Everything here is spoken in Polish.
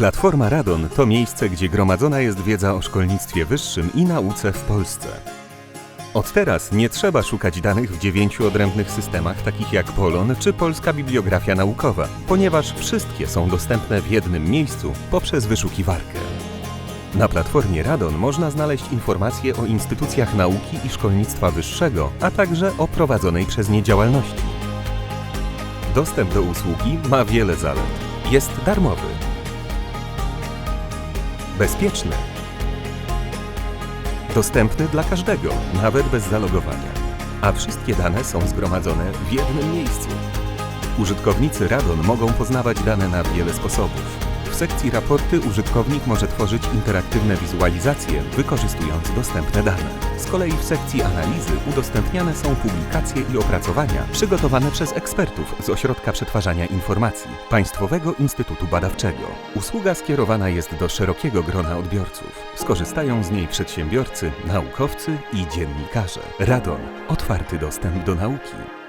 Platforma Radon to miejsce, gdzie gromadzona jest wiedza o szkolnictwie wyższym i nauce w Polsce. Od teraz nie trzeba szukać danych w dziewięciu odrębnych systemach, takich jak Polon czy Polska Bibliografia Naukowa, ponieważ wszystkie są dostępne w jednym miejscu poprzez wyszukiwarkę. Na platformie Radon można znaleźć informacje o instytucjach nauki i szkolnictwa wyższego, a także o prowadzonej przez nie działalności. Dostęp do usługi ma wiele zalet. Jest darmowy, bezpieczny, dostępny dla każdego, nawet bez zalogowania. A wszystkie dane są zgromadzone w jednym miejscu. Użytkownicy Radon mogą poznawać dane na wiele sposobów. W sekcji raporty użytkownik może tworzyć interaktywne wizualizacje, wykorzystując dostępne dane. Z kolei w sekcji analizy udostępniane są publikacje i opracowania przygotowane przez ekspertów z Ośrodka Przetwarzania Informacji Państwowego Instytutu Badawczego. Usługa skierowana jest do szerokiego grona odbiorców. Skorzystają z niej przedsiębiorcy, naukowcy i dziennikarze. Radon. Otwarty dostęp do nauki.